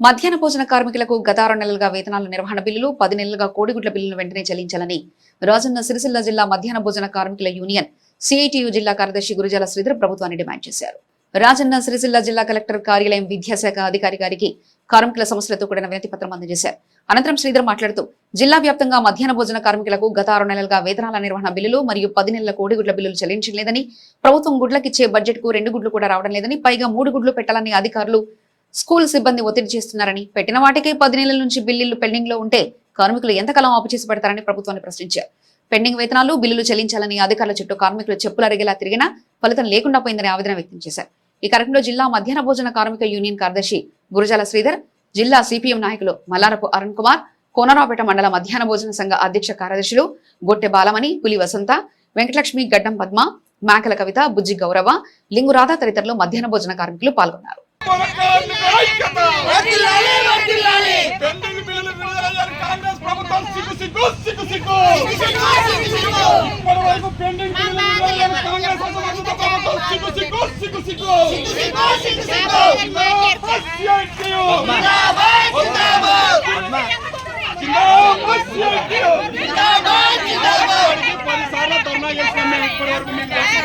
మధ్యాహ్న భోజన కార్మికులకు గత ఆరు నెలలుగా వేతనాల నిర్వహణ బిల్లులు పది నెలలుగా కోడిగుడ్ల బిల్లును వెంటనే చెల్లించాలని రాజన్న సిరిసిల్ల జిల్లా మధ్యాహ్న భోజన కార్మికుల యూనియన్ సిఐటియు జిల్లా కార్యదర్శి గురుజాల శ్రీధర్ ప్రభుత్వాన్ని డిమాండ్ చేశారు. రాజన్న సిరిసిల్ల జిల్లా కలెక్టర్ కార్యాలయం విద్యాశాఖ అధికారి గారికి కార్మికుల సమస్యలతో కూడిన వినతి పత్రం అందజేశారు. అనంతరం శ్రీధర్ మాట్లాడుతూ జిల్లా వ్యాప్తంగా మధ్యాహ్న భోజన కార్మికులకు గత ఆరు నెలలుగా వేతనాల నిర్వహణ బిల్లులు మరియు పది నెలల కోడిగుడ్ల బిల్లులు చెల్లించలేదని ప్రభుత్వం గుడ్లకిచ్చే బడ్జెట్కు రెండు గుడ్లు కూడా రావడం లేదని పైగా మూడు గుడ్లు పెట్టాలని అధికారులు స్కూల్ సిబ్బంది ఒత్తిడి చేస్తున్నారని పెట్టిన వాటికి పది నెలల నుంచి బిల్లులు పెండింగ్లో ఉంటే కార్మికులు ఎంతకాలం ఆపు చేసి పెడతారని ప్రభుత్వాన్ని ప్రశ్నించారు. పెండింగ్ వేతనాలు బిల్లులు చెల్లించాలని అధికారుల చుట్టూ కార్మికులు చెప్పులు అరిగేలా తిరిగినా ఫలితం లేకుండా పోయిందని ఆవేదన వ్యక్తం చేశారు. ఈ కార్యక్రమంలో జిల్లా మధ్యాహ్న భోజన కార్మిక యూనియన్ కార్యదర్శి గురజాల శ్రీధర్ జిల్లా సిపిఎం నాయకులు మల్లారపు అరుణ్ కుమార్ కోనరావుపేట మండల మధ్యాహ్న భోజన సంఘ అధ్యక్ష కార్యదర్శులు గొట్టె బాలమణి పులి వసంత వెంకటలక్ష్మి గడ్డం పద్మ మేకల కవిత బుజ్జి గౌరవ లింగురాధ తదితరులు మధ్యాహ్న భోజన కార్మికులు పాల్గొన్నారు. పెండింగ్ బిల్లులు విడుదలయ్యారు కాంగ్రెస్ ప్రభుత్వం సిగ్గు సిగ్గు సిగ్గు సిగ్గు ఇప్పటి వరకు పెండింగ్ బిల్లులు విడుదలయ్యారు కాంగ్రెస్ ప్రభుత్వం సిగ్గు సిగ్గు సిగ్గు సిగ్గు సిఐటియు. జిందాబాద్ సిఐటియు. ఇప్పటికి పదిసార్లు ధర్నా చేస్తున్నాం మేము ఇప్పటి వరకు మీకు తెలుసు.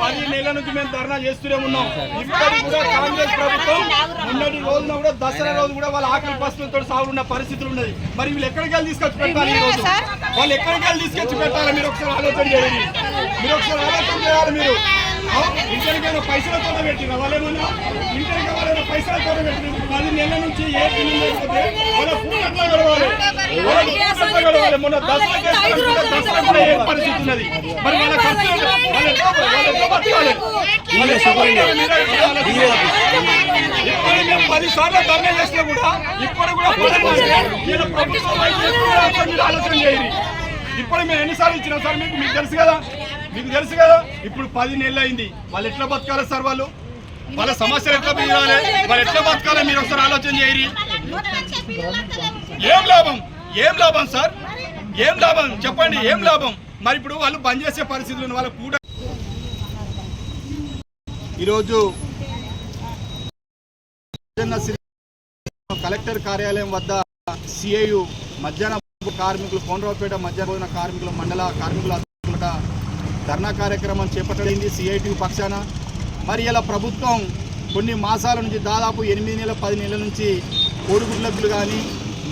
పది నెలల నుంచి మేము ధర్నా చేస్తూనే ఉన్నాం. ఇప్పటికి కూడా కాంగ్రెస్ ప్రభుత్వం మొన్నటి రోజున కూడా దసరా రోజు కూడా వాళ్ళ ఆకలి పస్తులతో సాగున్న పరిస్థితులు ఉన్నది. మరి వీళ్ళు ఎక్కడికి వెళ్ళి తీసుకొచ్చి పెట్టాలి ఈ రోజు వాళ్ళు ఎక్కడికి వెళ్ళి తీసుకొచ్చి పెట్టాలి? మీరు ఒకసారి ఆలోచన చేయండి. మీరు ఒకసారి ఆలోచన చేయాలి మీరు. ఆ? ఇంటికైనా పైసలతో పెట్టిన వాళ్ళేమన్నా ఇంటికి వాళ్ళైనా పైసలతో పెట్టిన పది నెలల నుంచి ఏ పిల్లలు లేకపోతే వాళ్ళ పూట ఎట్లా గడవాలి వాళ్ళ పూట ఎట్లా గడవాలి మొన్న దసరా దసరా కూడా ఏ పరిస్థితి ఉన్నది? మరి వాళ్ళ ఖర్చు. ఇప్పుడు మేము పది సార్లు ధర్నా చేసినా కూడా ఇప్పుడు కూడా ప్రభుత్వం ఆలోచన చేయండి? ఇప్పుడు మేము ఎన్నిసార్లు ఇచ్చినాం సార్ మీకు మీకు తెలుసు కదా? మీకు తెలుసు కదా ఇప్పుడు పది నెలలు అయింది. వాళ్ళు ఎట్లా బతకాలి సార్ వాళ్ళు? వాళ్ళ సమస్యలు ఎట్లా తీరాలి వాళ్ళు ఎట్లా బతకాలి? మీరు ఒకసారి ఆలోచన చేయరు. ఏం లాభం? ఏం లాభం సార్? ఏం లాభం? చెప్పండి ఏం లాభం? మరి ఇప్పుడు వాళ్ళు బంద్ చేసే పరిస్థితులు వాళ్ళ కూడా ఈరోజు కలెక్టర్ కార్యాలయం వద్ద సిఐయు మధ్యాహ్న కార్మికులు కోనరావుపేట మధ్యాహ్న భోజన కార్మికుల మండల కార్మికుల అధ్యక్షులట ధర్నా కార్యక్రమం చేపట్టడింది సిఐటి పక్షాన. మరి ఇలా ప్రభుత్వం కొన్ని మాసాల నుంచి దాదాపు ఎనిమిది నెలల పది నెలల నుంచి కోడిగుడ్లకులు కానీ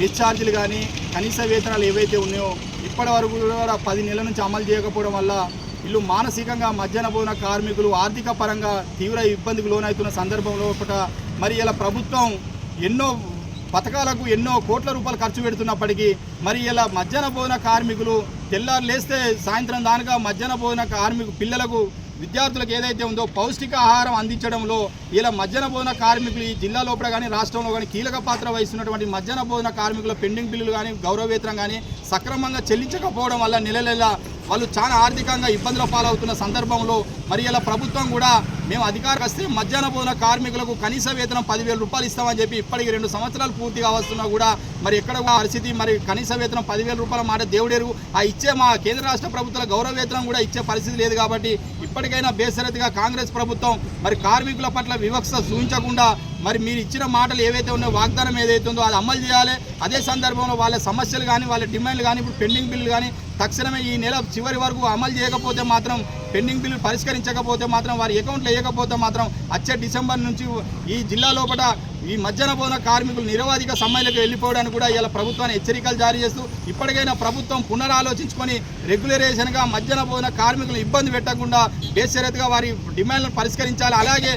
మిస్ఛార్జీలు కానీ కనీస వేతనాలు ఏవైతే ఉన్నాయో ఇప్పటి వరకు కూడా పది నెలల నుంచి అమలు చేయకపోవడం వల్ల వీళ్ళు మానసికంగా మధ్యాహ్న భోజన కార్మికులు ఆర్థిక పరంగా తీవ్ర ఇబ్బందికి లోనవుతున్న సందర్భంలో ఒకట. మరి ఇలా ప్రభుత్వం ఎన్నో పథకాలకు ఎన్నో కోట్ల రూపాయలు ఖర్చు పెడుతున్నప్పటికీ మరి ఇలా మధ్యాహ్న భోజన కార్మికులు తెల్లారు లేస్తే సాయంత్రం దానిగా మధ్యాహ్న భోజన కార్మికు పిల్లలకు విద్యార్థులకు ఏదైతే ఉందో పౌష్టిక ఆహారం అందించడంలో ఇలా మధ్యాహ్న భోజన కార్మికులు ఈ జిల్లా లోపల కానీ రాష్ట్రంలో కానీ కీలక పాత్ర వహిస్తున్నటువంటి మధ్యాహ్న భోజన కార్మికుల పెండింగ్ బిల్లులు కానీ గౌరవ కానీ సక్రమంగా చెల్లించకపోవడం వల్ల నెల నెల వాళ్ళు చాలా ఆర్థికంగా ఇబ్బందుల పాలవుతున్న సందర్భంలో మరి ఇలా ప్రభుత్వం కూడా మేము అధికారం వస్తే మధ్యాహ్న భోజన కార్మికులకు కనీస వేతనం పదివేల రూపాయలు ఇస్తామని చెప్పి ఇప్పటికి రెండు సంవత్సరాలు పూర్తిగా వస్తున్నా కూడా మరి ఎక్కడ పరిస్థితి మరి కనీస వేతనం పదివేల రూపాయల మాట దేవుడేరు. ఆ ఇచ్చే మా కేంద్ర రాష్ట్ర ప్రభుత్వాల గౌరవ వేతనం కూడా ఇచ్చే పరిస్థితి లేదు కాబట్టి ఇప్పటికైనా బేసరతిగా కాంగ్రెస్ ప్రభుత్వం మరి కార్మికుల పట్ల వివక్ష చూపించకుండా మరి మీరు ఇచ్చిన మాటలు ఏవైతే ఉన్నాయో వాగ్దానం ఏదైతే ఉందో అది అమలు చేయాలి. అదే సందర్భంలో వాళ్ళ సమస్యలు కానీ వాళ్ళ డిమాండ్లు కానీ ఇప్పుడు పెండింగ్ బిల్లు కానీ తక్షణమే ఈ నెల చివరి వరకు అమలు చేయకపోతే మాత్రం పెండింగ్ బిల్లు పరిష్కరించకపోతే మాత్రం వారి అకౌంట్లో వేయకపోతే మాత్రం వచ్చే డిసెంబర్ నుంచి ఈ జిల్లా లోపల ఈ మధ్యాహ్న భోజన కార్మికులు నిరవాధిక సమ్మెలకు వెళ్ళిపోవడానికి కూడా ఇలా ప్రభుత్వాన్ని హెచ్చరికలు జారీ చేస్తూ ఇప్పటికైనా ప్రభుత్వం పునరాలోచించుకొని రెగ్యులరేషన్గా మధ్యాహ్న భోజన కార్మికులు ఇబ్బంది పెట్టకుండా బేషరతుగా వారి డిమాండ్లను పరిష్కరించాలి. అలాగే